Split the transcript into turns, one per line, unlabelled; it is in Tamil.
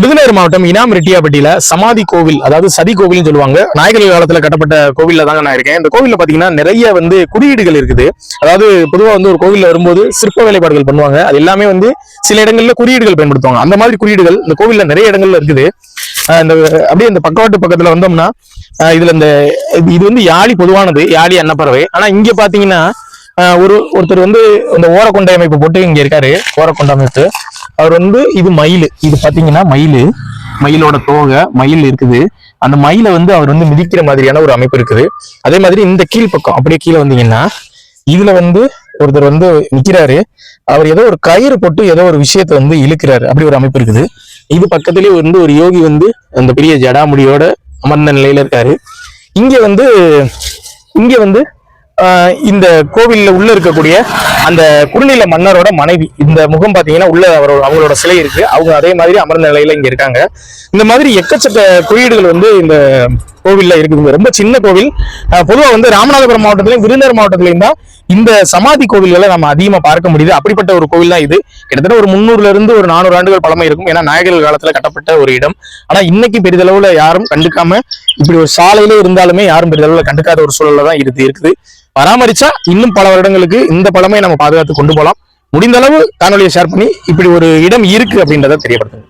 விருதுநகர் மாவட்டம் இனாம் ரெட்டியாப்பட்டியில சமாதி கோவில் அதாவது சதி கோவில்னு சொல்லுவாங்க. நாயகர்கள் காலத்துல கட்டப்பட்ட கோவில்ல தாங்க நான் இருக்கேன். இந்த கோவில்ல பாத்தீங்கன்னா நிறைய வந்து குறியீடுகள் இருக்குது. அதாவது பொதுவா வந்து ஒரு கோவில்ல வரும்போது சிற்ப வேலைப்பாடுகள் பண்ணுவாங்க. அது எல்லாமே வந்து சில இடங்கள்ல குறியீடுகள் பயன்படுத்துவாங்க. அந்த மாதிரி குறியீடுகள் இந்த கோவில்ல நிறைய இடங்கள்ல இருக்குது. இந்த அப்படியே இந்த பக்கவாட்டு பக்கத்துல வந்தோம்னா இதுல இந்த இது- வந்து யாழி பொதுவானது. யாழி அன்னப்பறவை. ஆனா இங்க பாத்தீங்கன்னா ஒரு ஒருத்தர் வந்து இந்த ஓரக்கொண்டை அமைப்பு போட்டு இங்க இருக்காரு. ஓரக்கொண்டை அமைப்பு. அவர் வந்து இது மயில். இது பாத்தீங்கன்னா மயில். மயிலோட தோகை மயில் இருக்குது. அந்த மயிலை வந்து அவர் வந்து மிதிக்கிற மாதிரியான ஒரு அமைப்பு இருக்குது. அதே மாதிரி இந்த கீழ் பக்கம் அப்படியே கீழே வந்தீங்கன்னா இதுல வந்து ஒருத்தர் வந்து நிக்கிறாரு. அவர் ஏதோ ஒரு கயிறு போட்டு ஏதோ ஒரு விஷயத்தை வந்து இழுக்கிறாரு. அப்படி ஒரு அமைப்பு இருக்குது. இது பக்கத்துலயே வந்து ஒரு யோகி வந்து அந்த பெரிய ஜடாமுடியோட அமர்ந்த நிலையில இருக்காரு. இங்க வந்து இங்க வந்து இந்த கோவில்ல உள்ள இருக்கக்கூடிய அந்த குறுநில மன்னரோட மனைவி. இந்த முகம் பாத்தீங்கன்னா உள்ள அவரோட அவங்களோட சிலை இருக்கு. அவங்க அதே மாதிரி அமர்ந்த நிலையில இங்க இருக்காங்க. இந்த மாதிரி எக்கச்சக்க குறியீடுகள் வந்து இந்த கோவில்ல இருக்குதுங்க. ரொம்ப சின்ன கோவில். பொதுவாக பொதுவா வந்து ராமநாதபுரம் மாவட்டத்திலையும் விருதுநகர் மாவட்டத்திலையும் தான் இந்த சமாதி கோவில்களை நம்ம அதிகமா பார்க்க முடியுது. அப்படிப்பட்ட ஒரு கோவில் தான் இது. கிட்டத்தட்ட ஒரு முந்நூறுல இருந்து ஒரு நானூறு ஆண்டுகள் பழமை இருக்கும். ஏன்னா நாயகர்கள் காலத்துல கட்டப்பட்ட ஒரு இடம். ஆனா இன்னைக்கு பெரிதளவுல யாரும் கண்டுக்காம இப்படி ஒரு சாலையிலே இருந்தாலுமே யாரும் பெரிதளவுல கண்டுக்காத ஒரு சூழல்ல தான் இருக்கு இருக்குது. பராமரிச்சா இன்னும் பல வருடங்களுக்கு இந்த பழமையை நம்ம பாதுகாத்து கொண்டு போகலாம் முடிந்த அளவு காணொலியை ஷேர் பண்ணி இப்படி ஒரு இடம் இருக்கு அப்படின்றத தெரியப்படுத்துங்க.